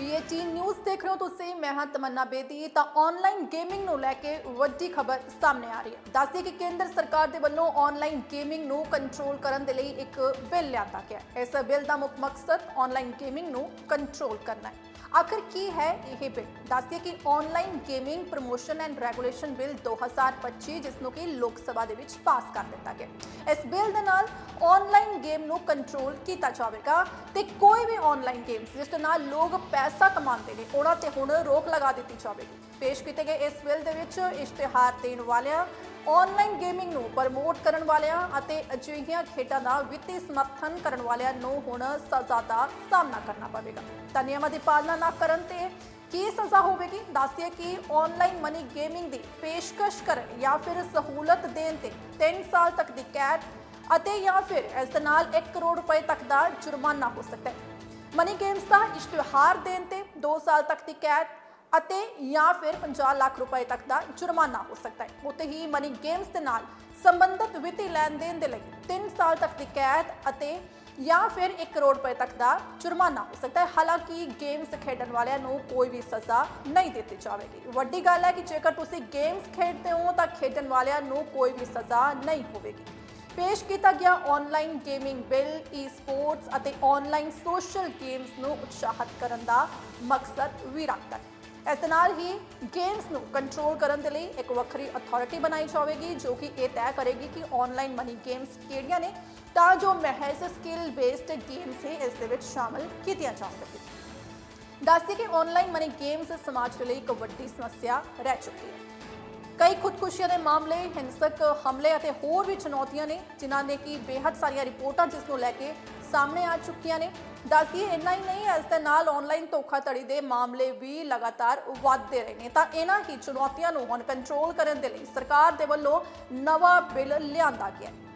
PAT news ਦੇਖ ਰਹੇ ਹੋ ਤੁਸੀਂ, ਮੈਂ ਹਾਂ ਤਮੰਨਾ ਬੇਦੀ। ਤਾਂ ਆਨਲਾਈਨ ਗੇਮਿੰਗ ਨੂੰ ਲੈ ਕੇ ਵੱਡੀ ਖਬਰ ਸਾਹਮਣੇ ਆ ਰਹੀ ਹੈ। ਦੱਸਦੇ ਕਿ ਕੇਂਦਰ ਸਰਕਾਰ ਦੇ ਵੱਲੋਂ ਆਨਲਾਈਨ ਗੇਮਿੰਗ ਨੂੰ ਕੰਟਰੋਲ ਕਰਨ ਦੇ ਲਈ ਇੱਕ ਬਿੱਲ ਲਿਆਂਦਾ ਗਿਆ ਇਸ ਬਿੱਲ ਦਾ ਮੁੱਖ ਮਕਸਦ ਆਨਲਾਈਨ ਗੇਮਿੰਗ ਨੂੰ ਕੰਟਰੋਲ ਕਰਨਾ ਹੈ। ਆਖਰ ਕੀ ਹੈ ਇਹ ਬਿੱਲ? ਦੱਸਦੇ ਕਿ online gaming promotion and regulation bill 2025 ਜਿਸ ਨੂੰ ਕਿ ਲੋਕ ਸਭਾ ਦੇ ਵਿੱਚ ਪਾਸ ਕਰ ਦਿੱਤਾ ਗਿਆ ਇਸ ਬਿੱਲ ਦੇ ਨਾਲ ਆਨਲਾਈਨ ਗੇਮ ਨੂੰ ਕੰਟਰੋਲ ਕੀਤਾ ਜਾਵੇਗਾ ਤੇ ਕੋਈ ਵੀ ਆਨਲਾਈਨ ਗੇਮਸ ਜਿਸ ਦੇ ਨਾਲ ਲੋਕ ਪੈਸਾ ਕਮਾਉਂਦੇ ਨੇ, ਉਹਨਾਂ ਤੇ ਹੁਣ ਰੋਕ ਲਗਾ ਦਿੱਤੀ ਜਾਵੇਗੀ। ਪੇਸ਼ ਕੀਤੇ ਗਏ ਇਸ ਬਿੱਲ ਦੇ ਵਿੱਚ ਇਸ਼ਤਿਹਾਰ ਦੇਣ ਵਾਲਿਆਂ ਆਨਲਾਈਨ ਗੇਮਿੰਗ ਨੂੰ ਪ੍ਰਮੋਟ ਕਰਨ ਵਾਲਿਆਂ ਅਤੇ ਅਜਿਹੀਆਂ ਖੇਡਾਂ ਦਾ ਵਿੱਤੀ ਸਮਰਥਨ ਕਰਨ ਵਾਲਿਆਂ ਨੂੰ ਹੁਣ ਸਜ਼ਾ ਦਾ ਸਾਹਮਣਾ ਕਰਨਾ ਪਵੇਗਾ। ਤਾਂ ਨਿਯਮਾਂ ਦੀ ਪਾਲਣਾ ਨਾ ਕਰਨ ਤੇ ਕੀ ਸਜ਼ਾ ਹੋਵੇਗੀ? ਦੱਸਿਆ ਕਿ ਆਨਲਾਈਨ ਮਨੀ ਗੇਮਿੰਗ ਦੀ ਪੇਸ਼ਕਸ਼ ਕਰਨ ਜਾਂ ਫਿਰ ਸਹੂਲਤ ਦੇਣ ਤੇ 3 ਸਾਲ ਤੱਕ ਦੀ ਕੈਦ ਅਤੇ ਜਾਂ ਫਿਰ ਇਸ ਦੇ ਨਾਲ 1 ਕਰੋੜ ਰੁਪਏ ਤੱਕ ਦਾ ਜੁਰਮਾਨਾ ਹੋ ਸਕਦਾ ਹੈ। ਮਨੀ ਗੇਮਸ ਦਾ ਇਸ਼ਤਿਹਾਰ ਦੇਣ ਤੇ 2 ਸਾਲ ਤੱਕ ਦੀ ਕੈਦ ਅਤੇ ਜਾਂ ਫਿਰ 50 ਲੱਖ ਰੁਪਏ ਤੱਕ ਦਾ ਜੁਰਮਾਨਾ ਹੋ ਸਕਦਾ ਹੈ। ਉੱਥੇ ਹੀ ਮਨੀ ਗੇਮਸ ਦੇ ਨਾਲ ਸੰਬੰਧਿਤ ਵਿੱਤੀ ਲੈਣ ਦੇਣ ਦੇ ਲਈ 3 ਸਾਲ ਤੱਕ ਦੀ ਕੈਦ ਅਤੇ ਜਾਂ ਫਿਰ 1 ਕਰੋੜ ਰੁਪਏ ਤੱਕ ਦਾ ਜੁਰਮਾਨਾ ਹੋ ਸਕਦਾ ਹੈ। ਹਾਲਾਂਕਿ ਗੇਮਸ ਖੇਡਣ ਵਾਲਿਆਂ ਨੂੰ ਕੋਈ ਵੀ ਸਜ਼ਾ ਨਹੀਂ ਦਿੱਤੀ ਜਾਵੇਗੀ। ਵੱਡੀ ਗੱਲ ਹੈ ਕਿ ਜੇਕਰ ਤੁਸੀਂ ਗੇਮਸ ਖੇਡਦੇ ਹੋ ਤਾਂ ਖੇਡਣ ਵਾਲਿਆਂ ਨੂੰ ਕੋਈ ਵੀ ਸਜ਼ਾ ਨਹੀਂ ਹੋਵੇਗੀ। ਪੇਸ਼ ਕੀਤਾ ਗਿਆ online gaming bill esports ਅਤੇ ਆਨਲਾਈਨ ਸੋਸ਼ਲ ਗੇਮਸ ਨੂੰ ਉਤਸ਼ਾਹਿਤ ਕਰਨ ਦਾ ਮਕਸਦ ਵੀ ਰੱਖਦਾ ਹੈ। ਇਸ ਦੇ ਨਾਲ ਹੀ ਗੇਮਸ ਨੂੰ ਕੰਟਰੋਲ ਕਰਨ ਦੇ ਲਈ ਇੱਕ ਵੱਖਰੀ ਅਥਾਰਟੀ ਬਣਾਈ ਜਾਵੇਗੀ, ਜੋ ਕਿ ਇਹ ਤੈਅ ਕਰੇਗੀ ਕਿ ਆਨਲਾਈਨ ਮਨੀ ਗੇਮਸ ਕਿਹੜੀਆਂ ਨੇ, ਤਾਂ ਜੋ ਮਹਿਜ਼ ਸਕਿੱਲ ਬੇਸਡ ਗੇਮਸ ਹੀ ਇਸ ਦੇ ਵਿੱਚ ਸ਼ਾਮਲ ਕੀਤੀਆਂ ਜਾ ਸਕਣ। ਦੱਸਦੇ ਕਿ ਆਨਲਾਈਨ ਮਨੀ ਗੇਮਸ ਸਮਾਜ ਦੇ ਲਈ ਇੱਕ ਵੱਡੀ ਸਮੱਸਿਆ ਰਹਿ ਚੁੱਕੀ ਹੈ। ਕਈ ਖੁਦਕੁਸ਼ੀਆਂ ਦੇ ਮਾਮਲੇ, ਹਿੰਸਕ ਹਮਲੇ ਅਤੇ ਹੋਰ ਵੀ ਚੁਣੌਤੀਆਂ ਨੇ, ਜਿਨ੍ਹਾਂ ਨੇ ਕੀ ਬੇਹੱਦ ਸਾਰੀਆਂ ਰਿਪੋਰਟਾਂ ਜਿਸ ਨੂੰ ਲੈ ਕੇ ਸਾਹਮਣੇ ਆ ਚੁੱਕੀਆਂ ਨੇ। ਦੱਸਦੀ ਇੰਨਾ ਹੀ ਨਹੀਂ, ਇਸ ਦੇ ਨਾਲ ਆਨਲਾਈਨ ਧੋਖਾਧੜੀ ਦੇ ਮਾਮਲੇ ਵੀ ਲਗਾਤਾਰ ਵੱਧਦੇ ਰਹੇ ਨੇ। ਤਾਂ ਇਹਨਾਂ ਹੀ ਚੁਣੌਤੀਆਂ ਨੂੰ ਹੁਣ ਕੰਟਰੋਲ ਕਰਨ ਦੇ ਲਈ ਸਰਕਾਰ ਦੇ ਵੱਲੋਂ ਨਵਾਂ ਬਿੱਲ ਲਿਆਂਦਾ ਗਿਆ ਹੈ।